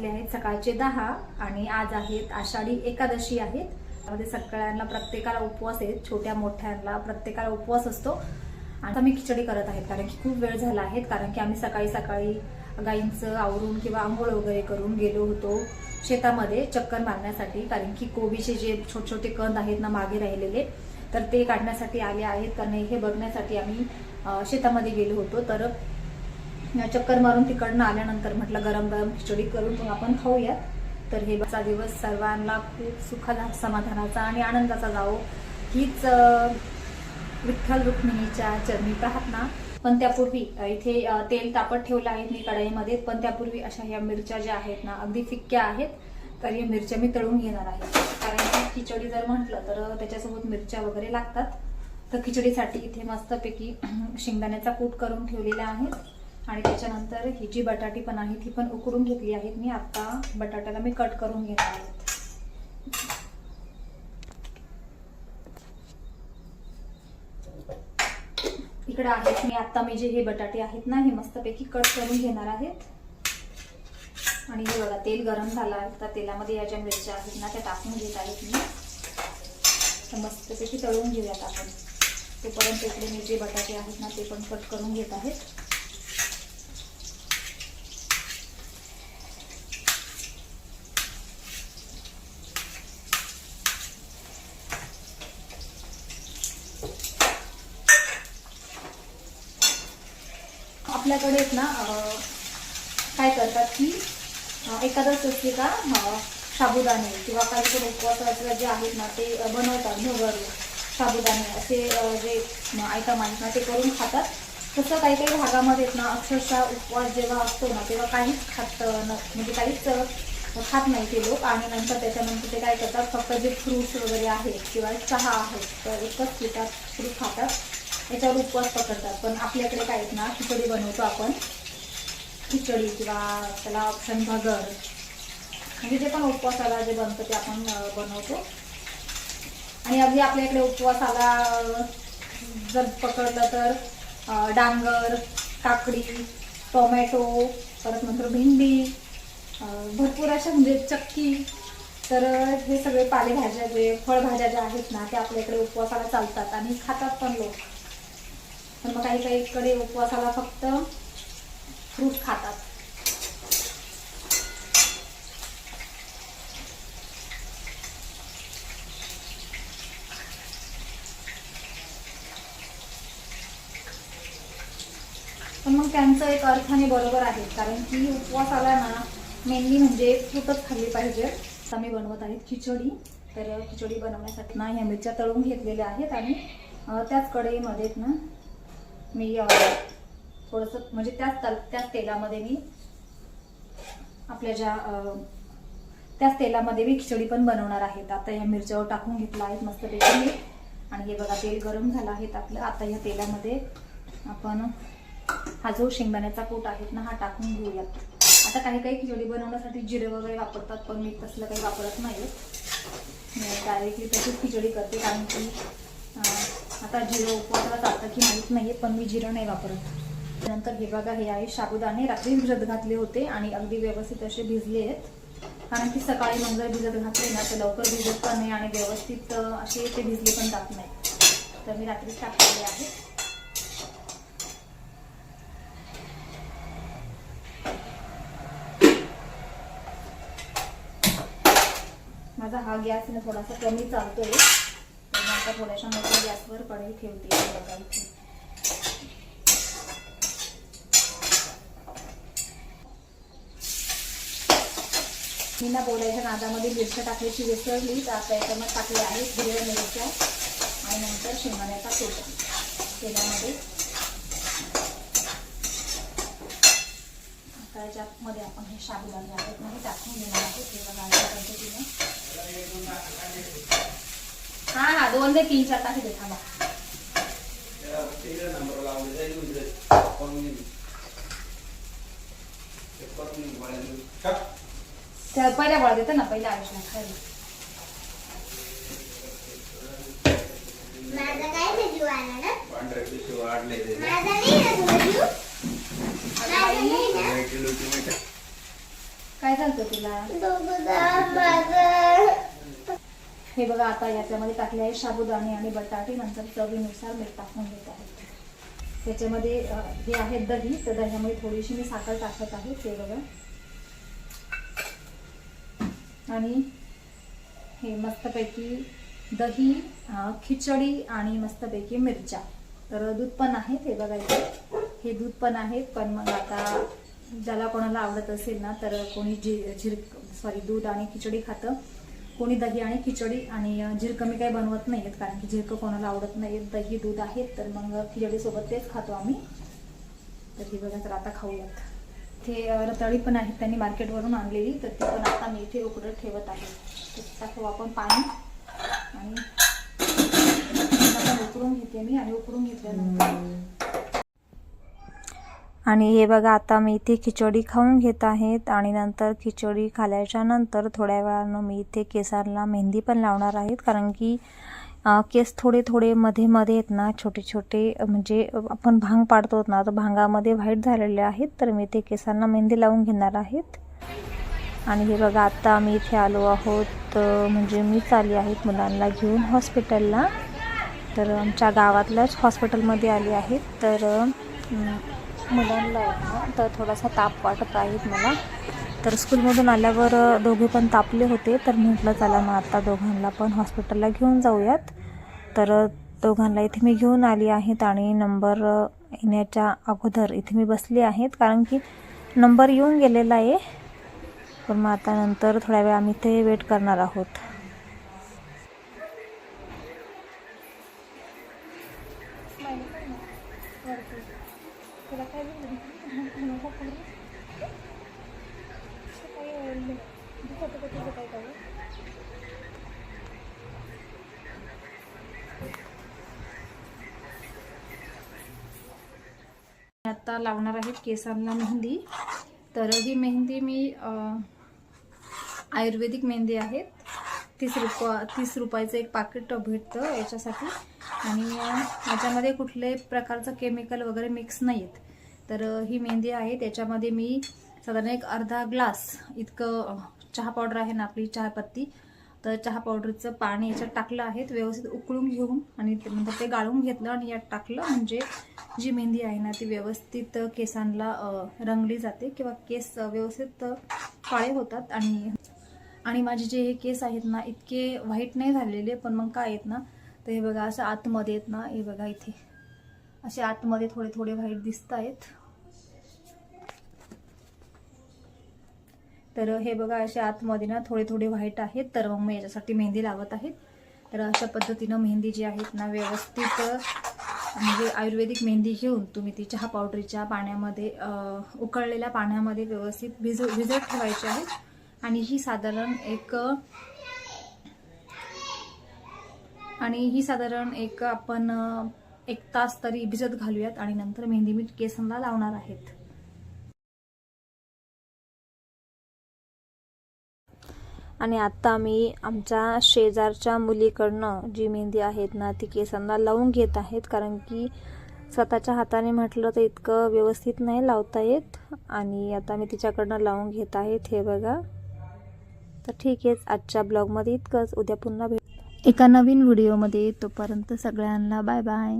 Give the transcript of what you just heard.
वाजले आहेत सकाळचे दहा आणि आज आहेत आषाढी एकादशी आहेत. त्यामध्ये सगळ्यांना प्रत्येकाला उपवास आहेत छोट्या मोठ्यांना प्रत्येकाला उपवास असतो. आणि आता मी खिचडी करत आहेत कारण की खूप वेळ झाला आहे कारण की आम्ही सकाळी सकाळी गाईंचं आवरून किंवा आंघोळ वगैरे करून गेलो होतो शेतामध्ये चक्कर मारण्यासाठी कारण की कोबीचे जे छोटे छोटे कंद आहेत ना मागे राहिलेले तर ते काढण्यासाठी आले आहेत. कारण हे बघण्यासाठी आम्ही शेतामध्ये गेलो होतो. तर चक्कर मारून तिकडनं आल्यानंतर म्हटलं गरम गरम खिचडी करून मग आपण खाऊयात. तर हे बचा दिवस सर्वांना खूप सुखाचा समाधानाचा आणि आनंदाचा जावो. हीच विठ्ठल रुक्मिणीच्या चरणी प्रार्थना. पण त्यापूर्वी इथे तेल तापत ठेवलं आहे मी कढाईमध्ये पण त्यापूर्वी अशा ह्या मिरच्या ज्या आहेत ना अगदी फिक्क्या आहेत. तर या मिरच्या मी तळून घेणार आहे. कारण की खिचडी जर म्हटलं तर त्याच्यासोबत मिरच्या वगैरे लागतात. तर खिचडीसाठी इथे मस्तपैकी शेंगदाण्याचा कूट करून ठेवलेला आहे. आणि त्याच्यानंतर ही जी बटाटी पण आहे ती पण उकडून घेतली आहेत. मी आता बटाट्याला मी कट करून घेणार आहे. इकडे आहेत. मी आता मी जे हे बटाटे आहेत ना हे मस्तपैकी कट करून घेणार आहेत आणि हे बघा तेल गरम झालं आहे. तर तेलामध्ये या ज्या मिरच्या आहेत ना त्या टाकून घेत आहेत मी. तर मस्तपैकी तळून घेऊयात आपण. तोपर्यंत इकडे मी जे बटाटे आहेत ना ते पण कट करून घेत आहेत आपल्याकडे आहेत ना काय करतात की अं, एकादश का साबुदाणे किंवा काही पण उपवासाचे जे आहेत ना ते बनवतात भगर साबुदाणे असे जे आयटम आहेत ना ते करून खातात. तसं काही काही भागामध्ये ना अक्षरशः उपवास जेव्हा असतो ना तेव्हा काहीच खात न म्हणजे काहीच खात नाही ते लोक. आणि नंतर त्याच्यानंतर ते काय करतात फक्त जे फ्रूट्स वगैरे आहेत किंवा चहा आहेत तर एकच पितात फ्रूट खातात. याच्यावर उपवास पकडतात. पण आपल्याकडे काय आहेत ना खिचडी बनवतो आपण. खिचडी किंवा त्याला ऑप्शन भगर. म्हणजे जे पण उपवासाला जे बनतं ते आपण बनवतो. आणि अगदी आपल्याकडे उपवासाला जर पकडलं तर डांगर काकडी टोमॅटो परत नंतर भेंडी भरपूर अशा म्हणजे चक्की. तर हे सगळे पालेभाज्या जे फळभाज्या ज्या आहेत ना त्या आपल्याकडे उपवासाला चालतात आणि खातात पण लोक. तर मग काही काहीकडे उपवासाला फक्त फ्रूट खातात. पण मग त्यांचं एक अर्थाने बरोबर आहे कारण की उपवासाला ना मेनली म्हणजे फ्रूटच खाल्ली पाहिजे. आता मी बनवत आहे खिचडी तर खिचडी बनवण्यासाठी ना ह्या मिरच्या तळून घेतलेल्या आहेत आणि त्याच कढईमध्ये ना मी थोडंसं म्हणजे त्याच त्याच तेलामध्ये मी आपल्या ज्या त्याच तेलामध्ये मी खिचडी पण बनवणार आहेत आता या मिरच्यावर टाकून घेतला आहेत मस्त मी. आणि हे बघा तेल गरम झालं आहे आपलं. आता या तेलामध्ये आपण हा जो शेंगदाण्याचा कूट आहेत ना हा टाकून घेऊयात. आता काही काही खिचडी बनवण्यासाठी जिरे वगैरे वापरतात पण मी तसलं काही वापरत नाही. मी डायरेक्टली तशीच खिचडी करते कारण की आता जिरं उपवासाला जातं की माहीत नाही पण मी जिरं नाही वापरत. नंतर हे बघा हे आहे साबुदाणे रात्री भिजत घातले होते आणि अगदी व्यवस्थित असे भिजले आहेत. कारण की सकाळी मग जर भिजत घातले ना तर लवकर भिजत पण नाही आणि व्यवस्थित असे ते भिजले पण जात नाही तर मी रात्रीच टाकलेले आहे. माझा हा गॅस ना थोडासा कमी चालतोय. आता थोड्याशा मोठ्या गॅसवर कढई ठेवते बघा इथे. मी ना बोलायच्या नादामध्ये मिरच्या टाकल्याची विसरली तर आता याच्यामध्ये टाकली आहेत हिरव्या मिरच्या आणि नंतर शेंगदाण्याचा कूट तेलामध्ये. आता याच्यामध्ये आपण हे शाबुदाणे आहेत ना टाकून देणार आहोत हे बघा पद्धतीने हा हा दोन ते तीन चार टाकी दे थांबा. त्या पहिल्या गोळा देतो ना पहिल्या आयुष्यात खायला काय भेजू आला ना? पांढऱ्या पिशवी वाढले ते. माझा नाही ना तू भेजू आता बाई, माझा नाही ना? व्हाईट लोकी माहिती आहे? काय झालं तुला? हे बघा आता याच्यामध्ये टाकले आहे साबुदाणे आणि बटाटे. नंतर चवीनुसार मीठ टाकून घेत आहे. त्याच्यामध्ये हे आहे दही. तर दह्यामध्ये थोडीशी मी साखर टाकत आहे. ते बघा. आणि हे मस्तपैकी दही खिचडी आणि मस्तपैकी मिरच्या. तर दूध पण आहे ते बघा इथे. हे दूध पण आहे पण मग आता ज्याला कोणाला आवडत असेल ना तर कोणी जी झिर सॉरी दूध आणि खिचडी खातं. कोणी दही आणि खिचडी आणि झिरकं मी काही बनवत नाही आहेत कारण की झिरकं कोणाला आवडत नाही दही दूध आहेत तर मग खिचडीसोबत तेच खातो आम्ही. तर ही बघा तर आता खाऊयात. ते रतळी रताळी पण आहेत त्यांनी मार्केटवरून आणलेली तर ती पण आता मी इथे उकडत ठेवत आहे. तर टाकू आपण पाणी आणि उकडून घेते मी आणि उकडून घेतल्यानंतर आणि हे बघा आता मी इथे खिचडी खाऊन घेत आहेत आणि नंतर खिचडी खाल्याच्या नंतर थोड्या वेळानं मी इथे केसांना मेहंदी पण लावणार आहेत. कारण की केस थोडे थोडे मध्ये मध्ये आहेत ना छोटे छोटे म्हणजे आपण भांग पाडतो ना तर भांगामध्ये व्हाईट झालेले आहेत तर मी ते केसांना मेहंदी लावून घेणार आहेत. आणि हे बघा आता आम्ही इथे आलो आहोत म्हणजे मीच आली आहेत मुलांना घेऊन हॉस्पिटलला. तर आमच्या गावातल्याच हॉस्पिटलमध्ये आली आहेत. तर मुलांना ना तर थोडासा ताप वाटत आहेत मला. तर स्कूलमधून आल्यावर दोघे पण तापले होते तर म्हटलं चला मग आता दोघांना पण हॉस्पिटलला घेऊन जाऊयात. तर दोघांना इथे मी घेऊन आली आहेत आणि नंबर येण्याच्या अगोदर इथे मी बसली आहेत कारण की नंबर येऊन गेलेला आहे. पण मग आता नंतर थोड्या वेळ आम्ही ते वेट करणार आहोत. आता लावणार आहे केसांना मेहंदी. तर ही मेहंदी मी आयुर्वेदिक मेहंदी आहे तीस रुपया तीस रुपयाचं एक पाकिट भेटतं याच्यासाठी. आणि याच्यामध्ये कुठल्याही प्रकारचं केमिकल वगैरे मिक्स नाही आहेत तर ही मेहंदी आहे. त्याच्यामध्ये मी साधारण एक अर्धा ग्लास इतकं चहा पावडर आहे ना आपली चहापत्ती तर चहा पावडरचं पाणी याच्यात टाकलं आहे. व्यवस्थित उकळून घेऊन आणि नंतर ते गाळून घेतलं आणि यात टाकलं. म्हणजे जी मेहंदी आहे ना ती व्यवस्थित केसांना रंगली जाते किंवा केस व्यवस्थित काळे होतात आणि आणि माझे जे हे केस आहेत ना इतके व्हाईट नाही झालेले पण मग काय आहेत ना तर हे बघा असं आतमध्ये आहेत ना हे बघा इथे. असे आतमध्ये थोडे थोडे व्हाईट दिसत आहेत. तर हे बघा असे आतमध्ये ना थोडे थोडे व्हाईट आहेत. तर मग मी याच्यासाठी मेहंदी लावत आहेत. तर अशा पद्धतीनं मेहंदी जी आहेत ना व्यवस्थित म्हणजे आयुर्वेदिक मेहंदी घेऊन तुम्ही ती चहा पावडरीच्या पाण्यामध्ये उकळलेल्या पाण्यामध्ये व्यवस्थित भिज भिजत ठेवायची आहे. आणि ही साधारण एक आणि ही साधारण एक आपण एक तास तरी भिजत घालूयात आणि नंतर मेहंदी मी केसांना लावणार आहेत. आणि आता मी आमच्या शेजारच्या मुलीकडनं जी मेहंदी आहेत ना ती केसांना लावून घेत आहेत. कारण की स्वतःच्या हाताने म्हटलं तर इतकं व्यवस्थित नाही लावता येत. आणि आता मी तिच्याकडनं लावून घेत आहेत हे बघा. तर ठीक आहे आजच्या ब्लॉगमध्ये इतकंच. उद्या पुन्हा भेट. एका नवीन व्हिडिओमध्ये तोपर्यंत सगळ्यांना बाय बाय.